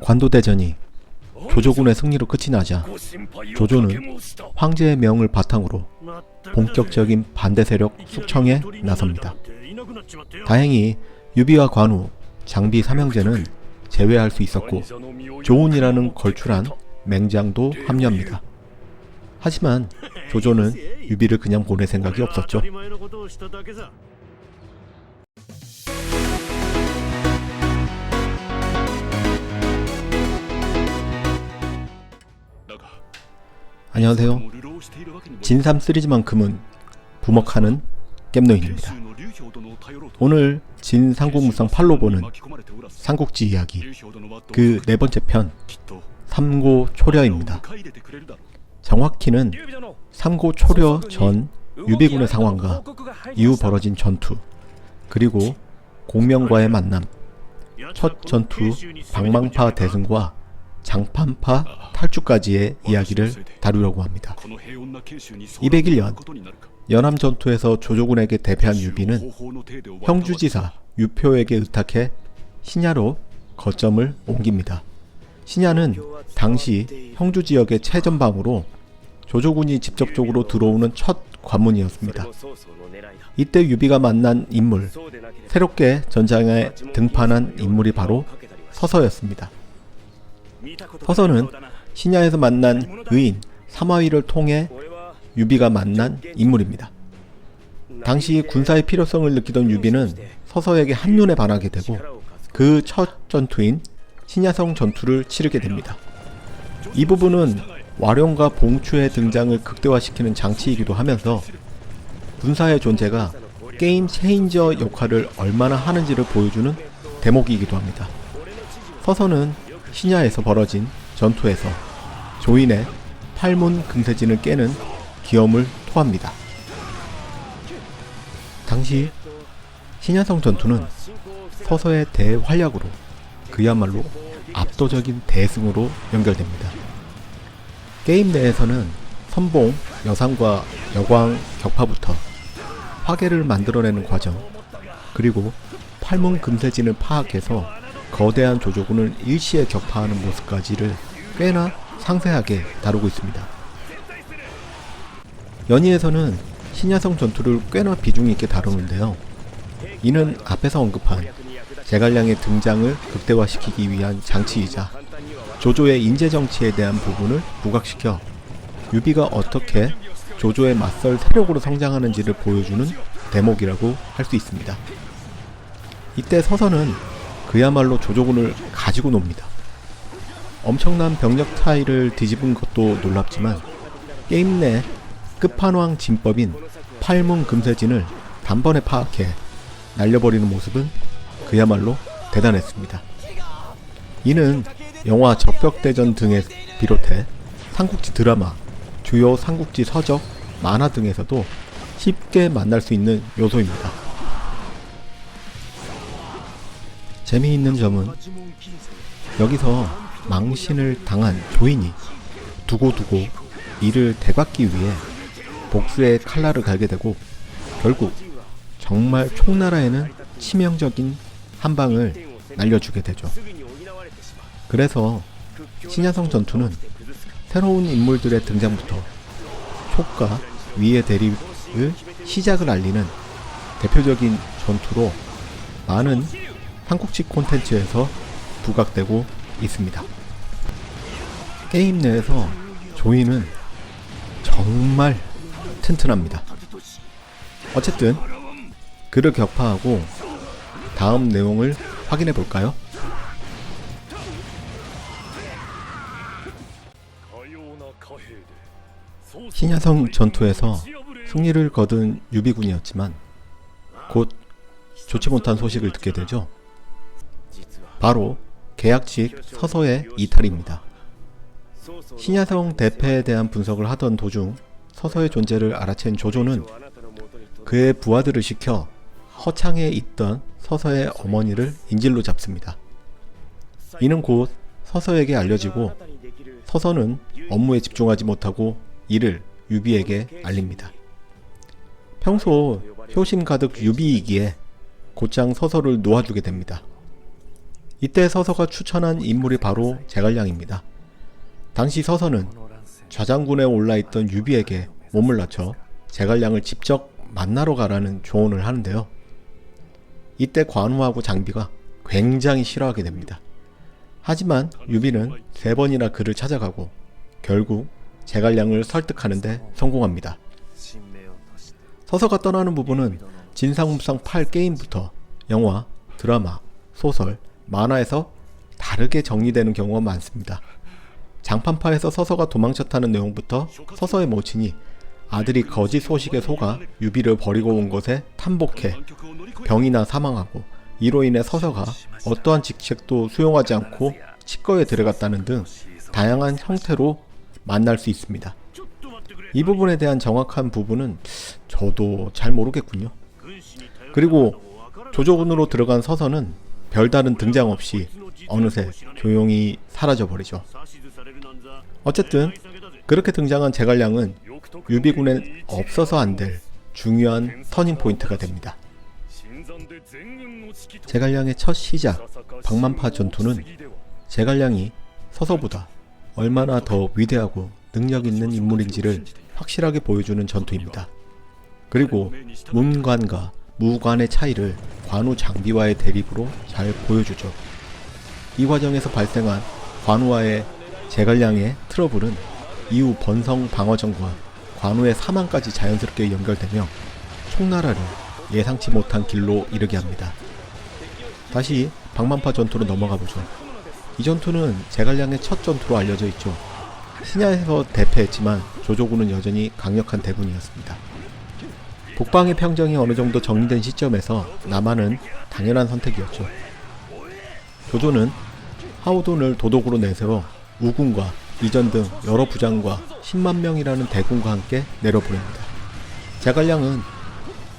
관도대전이 조조군의 승리로 끝이 나자 조조는 황제의 명을 바탕으로 본격적인 반대 세력 숙청에 나섭니다. 다행히 유비와 관우, 장비 삼형제는 제외할 수 있었고 조운이라는 걸출한 맹장도 합류합니다. 하지만 조조는 유비를 그냥 보낼 생각이 없었죠. 안녕하세요. 진삼 시리즈만큼은 부먹하는 겜노인입니다. 오늘 진 삼국무쌍 8로 보는 삼국지 이야기 그 네 번째 편 삼고 초려입니다. 정확히는 삼고 초려 전 유비군의 상황과 이후 벌어진 전투 그리고 공명과의 만남 첫 전투 방망파 대승과 장판파 탈주까지의 이야기를 다루려고 합니다. 201년 연암 전투에서 조조군에게 대패한 유비는 형주지사 유표에게 의탁해 신야로 거점을 옮깁니다. 신야는 당시 형주 지역의 최전방으로 조조군이 직접적으로 들어오는 첫 관문이었습니다. 이때 유비가 만난 인물, 새롭게 전장에 등판한 인물이 바로 서서였습니다. 서서는 신야에서 만난 의인 사마위를 통해 유비가 만난 인물입니다. 당시 군사의 필요성을 느끼던 유비는 서서에게 한눈에 반하게 되고 그 첫 전투인 신야성 전투를 치르게 됩니다. 이 부분은 와룡과 봉추의 등장을 극대화시키는 장치이기도 하면서 군사의 존재가 게임 체인저 역할을 얼마나 하는지를 보여주는 대목이기도 합니다. 서서는 신야에서 벌어진 전투에서 조인의 팔문 금세진을 깨는 기염을 토합니다. 당시 신야성 전투는 서서의 대활약으로 그야말로 압도적인 대승으로 연결됩니다. 게임 내에서는 선봉, 여상과 여광 격파부터 화계를 만들어내는 과정, 그리고 팔문 금세진을 파악해서 거대한 조조군을 일시에 격파하는 모습까지를 꽤나 상세하게 다루고 있습니다. 연희에서는 신야성 전투를 꽤나 비중 있게 다루는데요. 이는 앞에서 언급한 제갈량의 등장을 극대화시키기 위한 장치이자 조조의 인재 정치에 대한 부분을 부각시켜 유비가 어떻게 조조에 맞설 세력으로 성장하는지를 보여주는 대목이라고 할 수 있습니다. 이때 서서는 그야말로 조조군을 가지고 놉니다. 엄청난 병력 차이를 뒤집은 것도 놀랍지만 게임 내 끝판왕 진법인 팔문 금세진을 단번에 파악해 날려버리는 모습은 그야말로 대단했습니다. 이는 영화 적벽대전 등에 비롯해 삼국지 드라마, 주요 삼국지 서적, 만화 등에서도 쉽게 만날 수 있는 요소입니다. 재미있는 점은 여기서 망신을 당한 조인이 두고두고 이를 되받기 위해 복수의 칼날을 갈게 되고 결국 정말 총나라에는 치명적인 한 방을 날려주게 되죠. 그래서 신야성 전투는 새로운 인물들의 등장부터 촉과 위의 대립을 시작을 알리는 대표적인 전투로 많은 삼국지 콘텐츠에서 부각되고 있습니다. 게임 내에서 조이는 정말 튼튼합니다. 어쨌든 그를 격파하고 다음 내용을 확인해 볼까요? 신야성 전투에서 승리를 거둔 유비군이었지만 곧 좋지 못한 소식을 듣게 되죠. 바로 계약직 서서의 이탈입니다. 신야성 대패에 대한 분석을 하던 도중 서서의 존재를 알아챈 조조는 그의 부하들을 시켜 허창에 있던 서서의 어머니를 인질로 잡습니다. 이는 곧 서서에게 알려지고 서서는 업무에 집중하지 못하고 이를 유비에게 알립니다. 평소 효심 가득 유비이기에 곧장 서서를 놓아주게 됩니다. 이때 서서가 추천한 인물이 바로 제갈량입니다. 당시 서서는 좌장군에 올라있던 유비에게 몸을 낮춰 제갈량을 직접 만나러 가라는 조언을 하는데요. 이때 관우하고 장비가 굉장히 싫어하게 됩니다. 하지만 유비는 세 번이나 그를 찾아가고 결국 제갈량을 설득하는데 성공합니다. 서서가 떠나는 부분은 진상무상 8 게임부터 영화, 드라마, 소설, 만화에서 다르게 정리되는 경우가 많습니다. 장판파에서 서서가 도망쳤다는 내용부터 서서의 모친이 아들이 거짓 소식에 속아 유비를 버리고 온 것에 탄복해 병이나 사망하고 이로 인해 서서가 어떠한 직책도 수용하지 않고 치과에 들어갔다는 등 다양한 형태로 만날 수 있습니다. 이 부분에 대한 정확한 부분은 저도 잘 모르겠군요. 그리고 조조군으로 들어간 서서는 별다른 등장 없이 어느새 조용히 사라져 버리죠. 어쨌든 그렇게 등장한 제갈량은 유비군엔 없어서 안 될 중요한 터닝 포인트가 됩니다. 제갈량의 첫 시작 박만파 전투는 제갈량이 서서보다 얼마나 더 위대하고 능력 있는 인물인지를 확실하게 보여주는 전투입니다. 그리고 문관과 무관의 차이를 관우 장비와의 대립으로 잘 보여주죠. 이 과정에서 발생한 관우와의 제갈량의 트러블은 이후 번성 방어전과 관우의 사망까지 자연스럽게 연결되며 총나라를 예상치 못한 길로 이르게 합니다. 다시 방만파 전투로 넘어가 보죠. 이 전투는 제갈량의 첫 전투로 알려져 있죠. 신야에서 대패했지만 조조군은 여전히 강력한 대군이었습니다. 북방의 평정이 어느 정도 정리된 시점에서 남한은 당연한 선택이었죠. 조조는 하우돈을 도독으로 내세워 우군과 이전 등 여러 부장과 10만 명이라는 대군과 함께 내려보냅니다. 자갈량은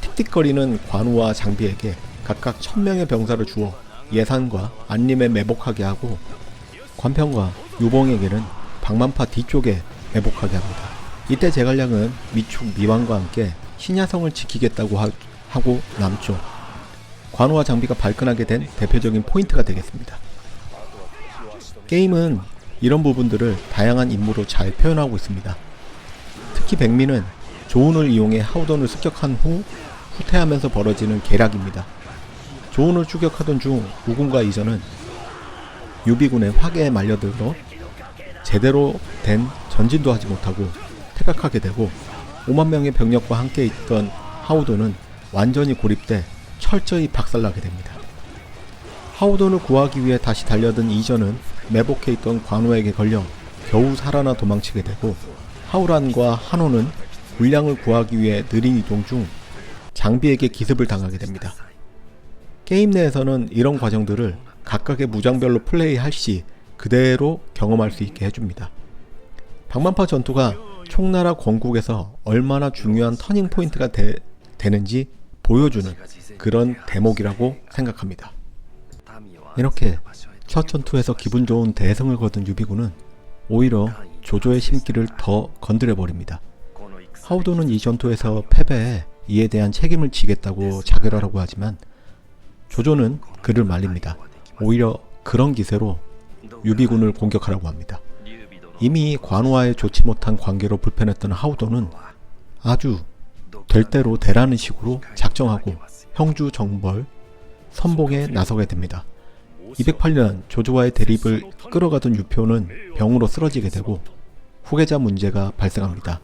틱틱거리는 관우와 장비에게 각각 1000명의 병사를 주어 예산과 안림에 매복하게 하고 관평과 유봉에게는 방만파 뒤쪽에 매복하게 합니다. 이때 제갈량은 미축 미왕과 함께 신야성을 지키겠다고 하, 하고 남죠. 관우와 장비가 발끈하게 된 대표적인 포인트가 되겠습니다. 게임은 이런 부분들을 다양한 임무로 잘 표현하고 있습니다. 특히 백미는 조운을 이용해 하우던을 습격한 후 후퇴하면서 벌어지는 계략입니다. 조운을 추격하던 중 우군과 이전은 유비군의 화계에 말려들어 제대로 된 전진도 하지 못하고 퇴각하게 되고 5만 명의 병력과 함께 있던 하우돈은 완전히 고립돼 철저히 박살나게 됩니다. 하우돈을 구하기 위해 다시 달려든 이전은 매복해 있던 관우에게 걸려 겨우 살아나 도망치게 되고 하우란과 한호는 물량을 구하기 위해 느린 이동 중 장비에게 기습을 당하게 됩니다. 게임 내에서는 이런 과정들을 각각의 무장별로 플레이할 시 그대로 경험할 수 있게 해줍니다. 방만파 전투가 총나라 건국에서 얼마나 중요한 터닝 포인트가 되, 되는지 보여주는 그런 대목이라고 생각합니다. 이렇게 첫 전투에서 기분 좋은 대승을 거둔 유비군은 오히려 조조의 심기를 더 건드려 버립니다. 하우도는 이 전투에서 패배해 이에 대한 책임을 지겠다고 자결하라고 하지만 조조는 그를 말립니다. 오히려 그런 기세로 유비군을 공격하라고 합니다. 이미 관우와의 좋지 못한 관계로 불편했던 하우도는 아주 될 대로 되라는 식으로 작정하고 형주 정벌 선봉에 나서게 됩니다. 208년 조조와의 대립을 끌어가던 유표는 병으로 쓰러지게 되고 후계자 문제가 발생합니다.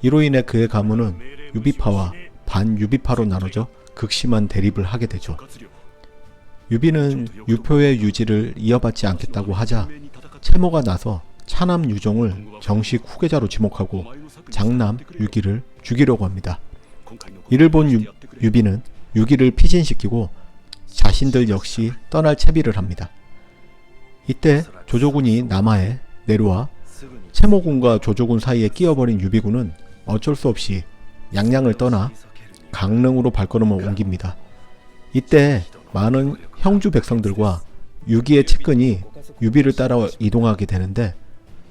이로 인해 그의 가문은 유비파와 반유비파로 나눠져 극심한 대립을 하게 되죠. 유비는 유표의 유지를 이어받지 않겠다고 하자 채모가 나서 차남 유종을 정식 후계자로 지목하고 장남 유기를 죽이려고 합니다. 이를 본 유, 유비는 유기를 피신시키고 자신들 역시 떠날 채비를 합니다. 이때 조조군이 남하에 내려와 채모군과 조조군 사이에 끼어버린 유비군은 어쩔 수 없이 양양을 떠나 강릉으로 발걸음을 옮깁니다. 이때 많은 형주 백성들과 유기의 측근이 유비를 따라 이동하게 되는데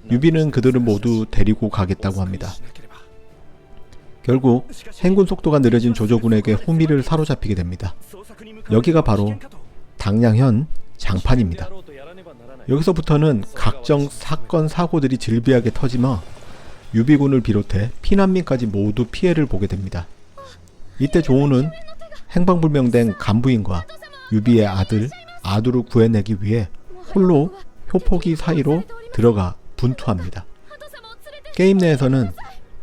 유비는 그들을 모두 데리고 가겠다고 합니다. 결국 행군 속도가 느려진 조조군에게 호미를 사로잡히게 됩니다. 여기가 바로 당량현 장판입니다. 여기서부터는 각종 사건 사고들이 질비하게 터지며 유비군을 비롯해 피난민까지 모두 피해를 보게 됩니다. 이때 조우는 행방불명된 간부인과 유비의 아들 아두를 구해내기 위해 홀로 효포기 사이로 들어가 분투합니다. 게임 내에서는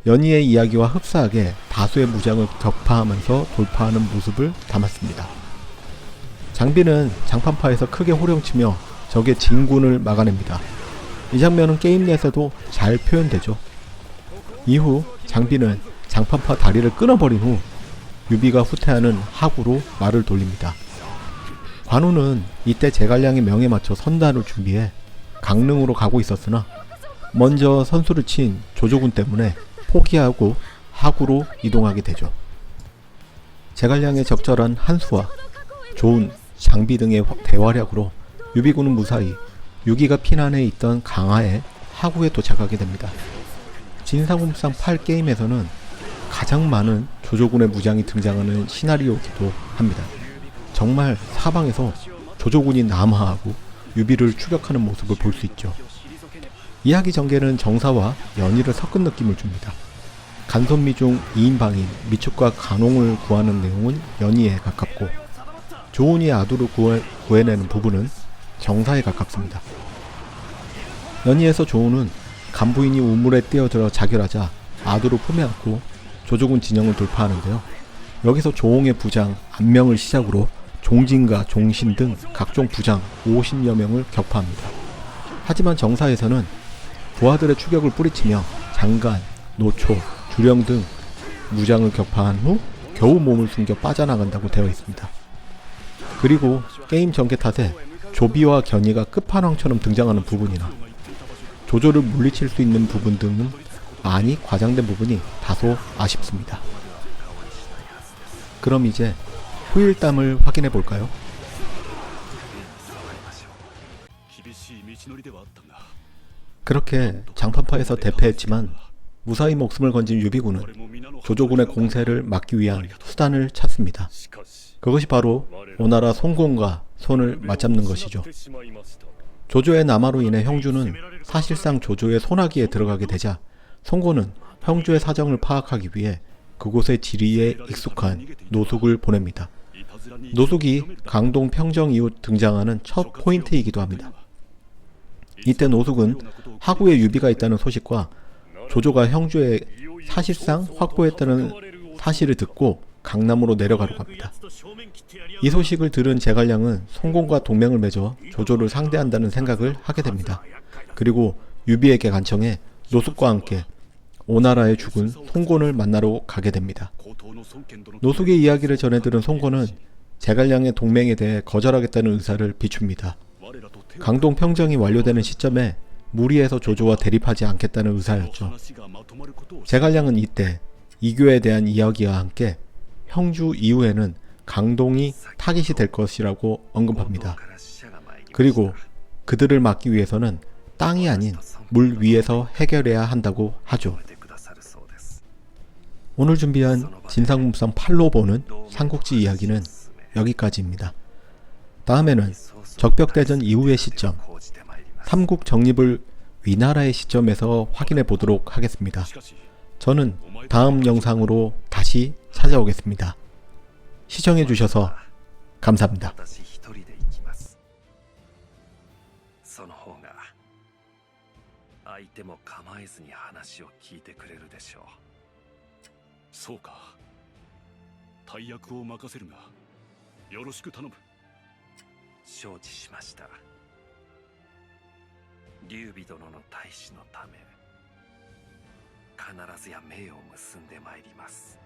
연희의 이야기와 흡사하게 다수의 무장을 격파하면서 돌파하는 모습을 담았습니다. 장비는 장판파에서 크게 호령치며 적의 진군을 막아냅니다. 이 장면은 게임 내에서도 잘 표현되죠. 이후 장비는 장판파 다리를 끊어버린 후 유비가 후퇴하는 하구로 말을 돌립니다. 관우는 이때 제갈량의 명에 맞춰 선단을 준비해 강릉으로 가고 있었으나 먼저 선수를 친 조조군 때문에 포기하고 하구로 이동하게 되죠. 제갈량의 적절한 한수와 좋은 장비 등의 화- 대활약으로 유비군은 무사히 유기가 피난해 있던 강하에 하구에 도착하게 됩니다. 진상공상 8 게임에서는 가장 많은 조조군의 무장이 등장하는 시나리오이기도 합니다. 정말 사방에서 조조군이 남하하고 유비를 추격하는 모습을 볼 수 있죠. 이야기 전개는 정사와 연희를 섞은 느낌을 줍니다. 간선미 중 2인방인 미축과 간홍을 구하는 내용은 연희에 가깝고 조은이의 아두를 구해, 구해 내는 부분은 정사에 가깝습니다. 연희에서 조은은 간부인이 우물에 뛰어들어 자결하자 아두를 품에 안고 조조군 진영을 돌파하는데요. 여기서 조홍의 부장 안명을 시작으로 종진과 종신 등 각종 부장 50여 명을 격파합니다. 하지만 정사에서는 부하들의 추격을 뿌리치며 장관, 노초, 주령 등 무장을 격파한 후 겨우 몸을 숨겨 빠져나간다고 되어 있습니다. 그리고 게임 전개 탓에 조비와 견이가 끝판왕처럼 등장하는 부분이나 조조를 물리칠 수 있는 부분 등은 많이 과장된 부분이 다소 아쉽습니다. 그럼 이제 후일담을 확인해 볼까요? 그렇게 장판파에서 대패했지만 무사히 목숨을 건진 유비군은 조조군의 공세를 막기 위한 수단을 찾습니다. 그것이 바로 오나라 송공과 손을 맞잡는 것이죠. 조조의 남하로 인해 형주는 사실상 조조의 소나기에 들어가게 되자 송고는 형주의 사정을 파악하기 위해 그곳의 지리에 익숙한 노숙을 보냅니다. 노숙이 강동 평정 이후 등장하는 첫 포인트이기도 합니다. 이때 노숙은 하구에 유비가 있다는 소식과 조조가 형주에 사실상 확보했다는 사실을 듣고 강남으로 내려가려고 합니다. 이 소식을 들은 제갈량은 송공과 동맹을 맺어 조조를 상대한다는 생각을 하게 됩니다. 그리고 유비에게 간청해 노숙과 함께 오나라의 죽은 송곤을 만나러 가게 됩니다. 노숙의 이야기를 전해 들은 송곤은 제갈량의 동맹에 대해 거절하겠다는 의사를 비춥니다. 강동 평정이 완료되는 시점에 무리해서 조조와 대립하지 않겠다는 의사였죠. 제갈량은 이때 이교에 대한 이야기와 함께 형주 이후에는 강동이 타깃이 될 것이라고 언급합니다. 그리고 그들을 막기 위해서는 땅이 아닌 물 위에서 해결해야 한다고 하죠. 오늘 준비한 진상무상 팔로 보는 삼국지 이야기는 여기까지입니다. 다음에는 적벽대전 이후의 시점, 삼국 정립을 위나라의 시점에서 확인해 보도록 하겠습니다. しかし 저는 다음 영상으로 다시 찾아오겠습니다. 시청해 주셔서 감사합니다. 私一人で行きますその方が相手も構えずに話を聞いてくれるでしょうそうか大役を任せるがよろしく頼む 承知しました。劉備殿の大使のため必ずや命を結んでまいります。